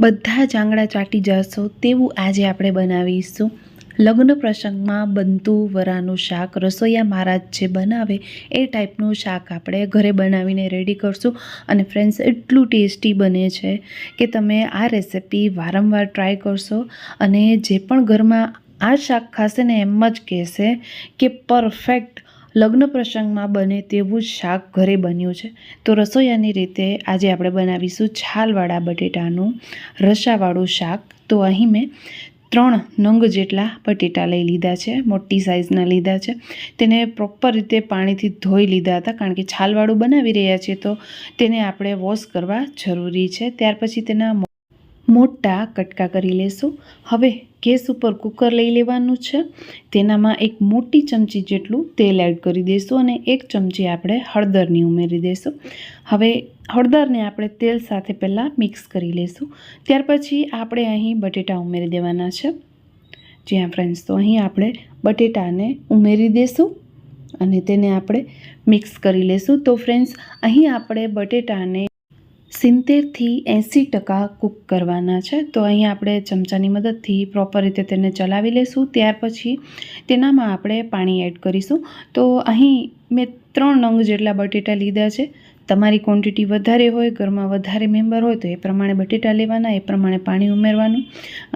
બધા જ આંગળા ચાટી જશો તેવું આજે આપણે બનાવીશું. લગ્ન પ્રસંગમાં બનતું વરાનું શાક રસોઈયા મહારાજ જે બનાવે એ ટાઈપનું શાક આપણે ઘરે બનાવીને રેડી કરશું. અને ફ્રેન્ડ્સ એટલું ટેસ્ટી બને છે કે તમે આ રેસિપી વારંવાર ટ્રાય કરશો અને જે પણ ઘરમાં આ શાક ખાશે ને એમ જ કહેશે કે પરફેક્ટ લગ્ન પ્રસંગમાં બને તેવું જ શાક ઘરે બન્યું છે. તો રસોઈયાની રીતે આજે આપણે બનાવીશું છાલવાળા બટેટાનું રસાવાળું શાક. તો અહીં મેં ત્રણ નંગ જેટલા બટેટા લઈ લીધા છે, મોટી સાઇઝના લીધા છે. તેને પ્રોપર રીતે પાણીથી ધોઈ લીધા હતા, કારણ કે છાલવાળું બનાવી રહ્યા છીએ તો તેને આપણે વોશ કરવા જરૂરી છે. ત્યાર પછી તેના મોટા કટકા કરી લેશું. હવે ગેસ ઉપર કુકર લઈ લેવાનું છે. તેનામાં એક મોટી ચમચી જેટલું તેલ એડ કરી દઈશું અને એક ચમચી આપણે હળદરની ઉમેરી દઈશું હવે હળદરને આપણે તેલ સાથે પહેલાં મિક્સ કરી લઈશું ત્યાર પછી આપણે અહીં બટેટા ઉમેરી દેવાના છે. જ્યાં ફ્રેન્ડ્સ તો અહીં આપણે બટેટાને ઉમેરી દઈશું અને તેને આપણે મિક્સ કરી લઈશું તો ફ્રેન્ડ્સ અહીં આપણે બટેટાને સિત્તેરથી એંસી ટકા કૂક કરવાના છે. તો અહીં આપણે ચમચાની મદદથી પ્રોપર રીતે તેને ચલાવી લઈશું ત્યાર પછી તેનામાં આપણે પાણી એડ કરીશું. તો અહીં મેં ત્રણ નંગ જેટલા બટેટા લીધા છે. તમારી ક્વોન્ટિટી વધારે હોય, ઘરમાં વધારે મેમ્બર હોય તો એ પ્રમાણે બટેટા લેવાના, એ પ્રમાણે પાણી ઉમેરવાનું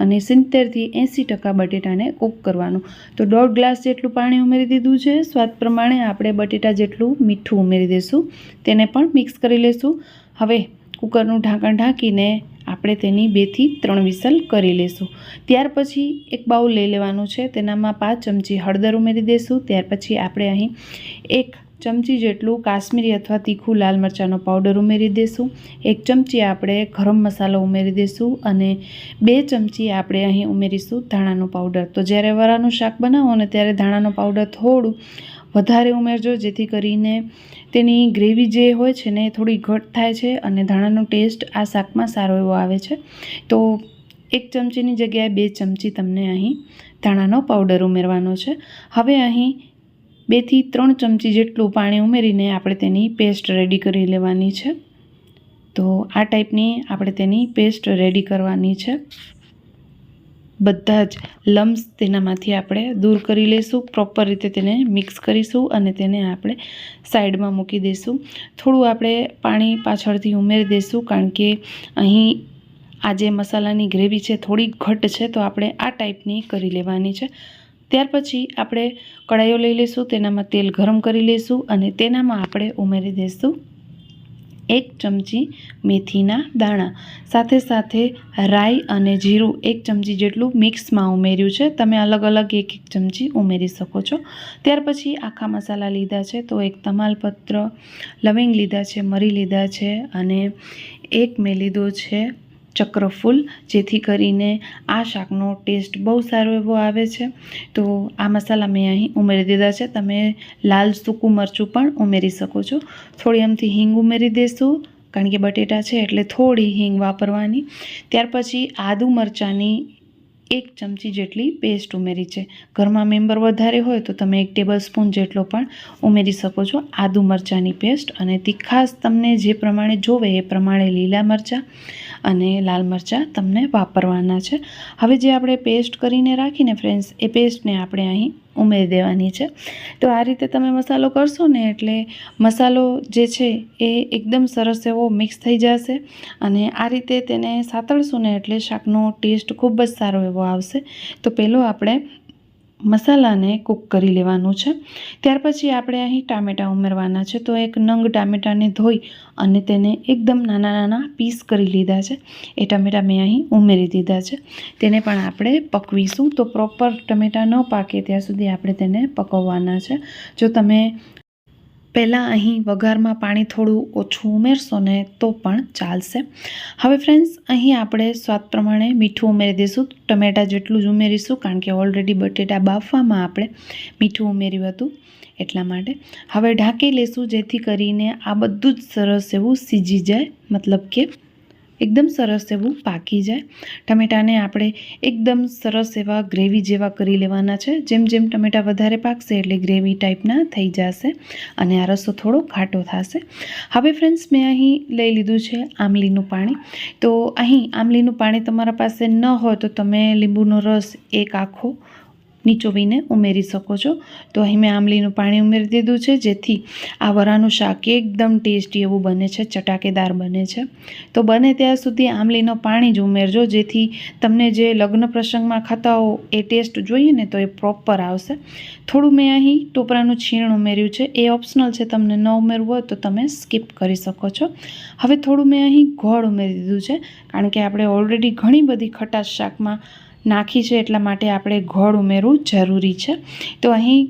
અને સિત્તેરથી એંસી ટકા બટેટાને કૂક કરવાનું. તો દોઢ ગ્લાસ જેટલું પાણી ઉમેરી દીધું છે. સ્વાદ પ્રમાણે આપણે બટેટા જેટલું મીઠું ઉમેરી દઈશું તેને પણ મિક્સ કરી લઈશું હવે કુકરનું ઢાંકણ ઢાંકીને આપણે તેની બેથી ત્રણ વિસલ કરી લઈશું ત્યાર પછી એક બાઉલ લઈ લેવાનું છે. તેનામાં પાંચ ચમચી હળદર ઉમેરી દઈશું ત્યાર પછી આપણે અહીં એક ચમચી જેટલું કાશ્મીરી અથવા તીખું લાલ મરચાંનો પાવડર ઉમેરી દઈશું એક ચમચી આપણે ગરમ મસાલો ઉમેરી દઈશું અને બે ચમચી આપણે અહીં ઉમેરીશું ધાણાનો પાવડર. તો જ્યારે વરાનું શાક બનાવો ને ત્યારે ધાણાનો પાવડર થોડું વધારે ઉમેરજો જેથી કરીને તેની ગ્રેવી જે હોય છે ને થોડી ઘટ થાય છે અને ધાણાનો ટેસ્ટ આ શાકમાં સારો એવો આવે છે. તો એક ચમચીની જગ્યાએ બે ચમચી તમને અહીં ધાણાનો પાવડર ઉમેરવાનો છે. હવે અહીં બેથી ત્રણ ચમચી જેટલું પાણી ઉમેરીને આપણે તેની પેસ્ટ રેડી કરી લેવાની છે. તો આ ટાઈપની આપણે તેની પેસ્ટ રેડી કરવાની છે. બધા જ લમ્સ તેનામાંથી આપણે દૂર કરી લઈશું પ્રોપર રીતે તેને મિક્સ કરીશું અને તેને આપણે સાઈડમાં મૂકી દઈશું થોડું આપણે પાણી પાછળથી ઉમેરી દઈશું કારણ કે અહીં આ જે મસાલાની ગ્રેવી છે થોડી ઘટ છે તો આપણે આ ટાઈપની કરી લેવાની છે. ત્યાર પછી આપણે કડાઈઓ લઈ લઈશું તેનામાં તેલ ગરમ કરી લઈશું અને તેનામાં આપણે ઉમેરી દઈશું એક ચમચી મેથીના દાણા. સાથે સાથે રાઈ અને જીરું એક ચમચી જેટલું મિક્સમાં ઉમેર્યું છે. તમે અલગ અલગ એક એક ચમચી ઉમેરી શકો છો. ત્યાર પછી આખા મસાલા લીધા છે તો એક તમાલપત્ર, લવિંગ લીધા છે, મરી લીધા છે અને એક મેં લીધો છે ચક્રફૂલ, જેથી કરીને આ શાકનો ટેસ્ટ બહુ સારો એવો આવે છે. તો આ મસાલા મેં અહીં ઉમેરી દીધા છે. તમે લાલ સૂકું મરચું પણ ઉમેરી શકો છો. થોડી આમથી હિંગ ઉમેરી દઈશું કારણ કે બટેટા છે એટલે થોડી હિંગ વાપરવાની. ત્યાર પછી આદુ મરચાંની એક ચમચી જેટલી પેસ્ટ ઉમેરી છે. ઘરમાં મેમ્બર વધારે હોય તો તમે એક ટેબલ સ્પૂન જેટલો પણ ઉમેરી શકો છો આદુ મરચાંની પેસ્ટ. અને તીખાસ તમને જે પ્રમાણે જોવે એ પ્રમાણે લીલા મરચાં. અને લાલ મરચાં તમને વાપરવાના છે. હવે જે આપણે પેસ્ટ કરીને રાખીને ફ્રેન્ડ્સ એ પેસ્ટને આપણે અહીં ઉમેરી દેવાની છે. તો આ રીતે તમે મસાલો કરશો ને એટલે મસાલો જે છે એ એકદમ સરસ એવો મિક્સ થઈ જશે અને આ રીતે તેને સાતળશું ને એટલે શાકનો ટેસ્ટ ખૂબ જ સારો એવો આવશે. તો પહેલો આપણે મસાલાને કૂક કરી લેવાનું છે. ત્યાર પછી આપણે અહીં ટામેટાં ઉમેરવાના છે. તો એક નંગ ટામેટાને ધોઈ અને તેને એકદમ નાના નાના પીસ કરી લીધા છે. એ ટામેટાં મેં અહીં ઉમેરી દીધા છે. તેને પણ આપણે પકવીશું. તો પ્રોપર ટમેટાં ન પાકે ત્યાં સુધી આપણે તેને પકવવાના છે. જો તમે પહેલાં અહીં વઘારમાં પાણી થોડું ઓછું ઉમેરશો ને તો પણ ચાલશે. હવે ફ્રેન્ડ્સ અહીં આપણે સ્વાદ પ્રમાણે મીઠું ઉમેરી દઈશું. ટમેટાં જેટલું જ ઉમેરીશું, કારણ કે ઓલરેડી બટેટા બાફવામાં આપણે મીઠું ઉમેર્યું હતું એટલા માટે. હવે ઢાંકી લેશું, જેથી કરીને આ બધું જ સરસ એવું સીજી જાય. મતલબ કે એકદમ સરસ એવું પાકી જાય. ટમેટાને આપણે એકદમ સરસ એવા ગ્રેવી જેવા કરી લેવાના છે. જેમ જેમ ટમેટા વધારે પાકશે એટલે ગ્રેવી ટાઈપના થઈ જશે અને આ રસો થોડો ઘાટો થશે. હવે ફ્રેન્ડ્સ, મેં અહીં લઈ લીધું છે આમલીનું પાણી. તો અહીં આમલીનું પાણી તમારા પાસે ન હોય તો તમે લીંબુનો રસ એક આખો નીચોવીને ઉમેરી શકો છો. તો અહીં મેં આમલીનું પાણી ઉમેરી દીધું છે, જેથી આ વરાનું શાક એકદમ ટેસ્ટી એવું બને છે, ચટાકેદાર બને છે. તો બને ત્યાં સુધી આમલીનું પાણી જ ઉમેરજો, જેથી તમને જે લગ્ન પ્રસંગમાં ખાતા હો એ ટેસ્ટ જોઈએ ને તો એ પ્રોપર આવશે. થોડું મેં અહીં ટોપરાનું છીણ ઉમેર્યું છે, એ ઓપ્શનલ છે, તમને ન ઉમેરવું હોય તો તમે સ્કીપ કરી શકો છો. હવે થોડું મેં અહીં ગોળ ઉમેરી દીધું છે, કારણ કે આપણે ઓલરેડી ઘણી બધી ખટાશ શાકમાં નાખી છે એટલા માટે આપણે ગોળ ઉમેરવું જરૂરી છે. તો અહીં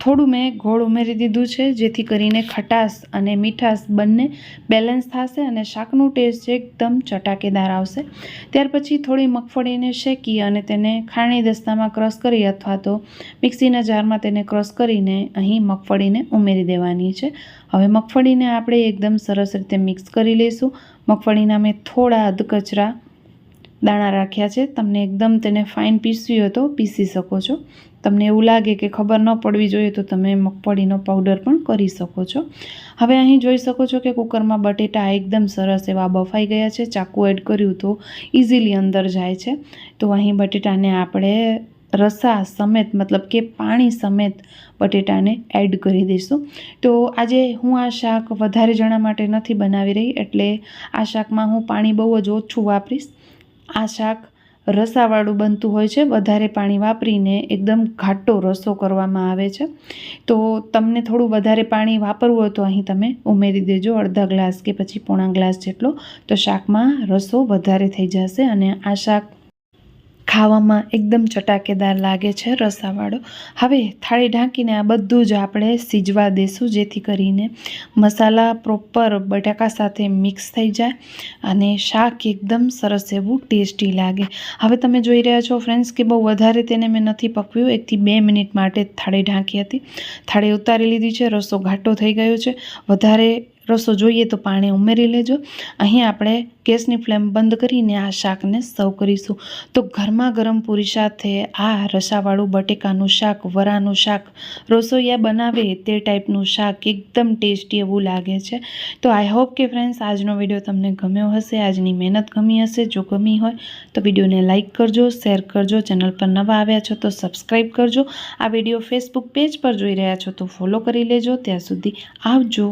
થોડું મેં ગોળ ઉમેરી દીધું છે, જેથી કરીને ખટાશ અને મીઠાશ બંને બેલેન્સ થશે અને શાકનું ટેસ્ટ એકદમ ચટાકેદાર આવશે. ત્યાર પછી થોડી મગફળીને શેકી અને તેને ખાણી દસ્તામાં ક્રશ કરી અથવા તો મિક્સીના જારમાં તેને ક્રશ કરીને અહીં મગફળીને ઉમેરી દેવાની છે. હવે મગફળીને આપણે એકદમ સરસ રીતે મિક્સ કરી લઈશું. મગફળીના મેં થોડા અધકચરા દાણા રાખ્યા છે. તમને એકદમ તેને ફાઇન પીસવી હોય તો પીસી શકો છો. તમને એવું લાગે કે ખબર ન પડવી જોઈએ તો તમે મગફળીનો પાવડર પણ કરી શકો છો. હવે અહીં જોઈ શકો છો કે કુકરમાં બટેટા એકદમ સરસ એવા બફાઈ ગયા છે. ચાકુ એડ કર્યું તો ઇઝીલી અંદર જાય છે. તો અહીં બટેટાને આપણે રસા સમેત મતલબ કે પાણી સમેત બટેટાને એડ કરી દઈશું. તો આજે હું આ શાક વધારે જણા માટે નથી બનાવી રહી એટલે આ શાકમાં હું પાણી બહુ જ ઓછું વાપરીશ. આ શાક રસાવાળું બનતું હોય છે. વધારે પાણી વાપરીને એકદમ ઘાટો રસો કરવામાં આવે છે. તો તમને થોડું વધારે પાણી વાપરવું હોય તો અહીં તમે ઉમેરી દેજો અડધા ગ્લાસ કે પછી પોણા ગ્લાસ જેટલો. તો શાકમાં રસો વધારે થઈ જશે અને આ શાક ખાવામાં એકદમ ચટાકેદાર લાગે છે રસાવાળો. હવે થાળી ઢાંકીને આ બધું જ આપણે સીજવા દેશું, જેથી કરીને મસાલા પ્રોપર બટાકા સાથે મિક્સ થઈ જાય અને શાક એકદમ સરસ એવું ટેસ્ટી લાગે. હવે તમે જોઈ રહ્યા છો ફ્રેન્ડ્સ કે બહુ વધારે તેને મેં નથી પકવ્યું. એકથી બે મિનિટ માટે થાળી ઢાંકી હતી. થાળી ઉતારી લીધી છે, રસો ઘાટો થઈ ગયો છે. વધારે રસો જોઈએ તો પાણી ઉમેરી લેજો. અહીં આપણે ગેસની ફ્લેમ બંધ કરીને આ શાકને સર્વ કરીશું. તો ગરમા ગરમ પૂરી સાથે આ રસાવાળું બટેકાનું શાક, વરાનું શાક રસોઈયા બનાવે તે ટાઈપનું શાક એકદમ ટેસ્ટી એવું લાગે છે. તો આઈ હોપ કે ફ્રેન્ડ્સ આજનો વીડિયો તમને ગમ્યો હશે. આજની મહેનત ગમી હશે. જો ગમી હોય તો વિડીયોને લાઇક કરજો શેર કરજો, ચેનલ પર નવા આવ્યા છો તો સબસ્ક્રાઈબ કરજો. આ વીડિયો ફેસબુક પેજ પર જોઈ રહ્યા છો તો ફોલો કરી લેજો. ત્યાં સુધી આવજો.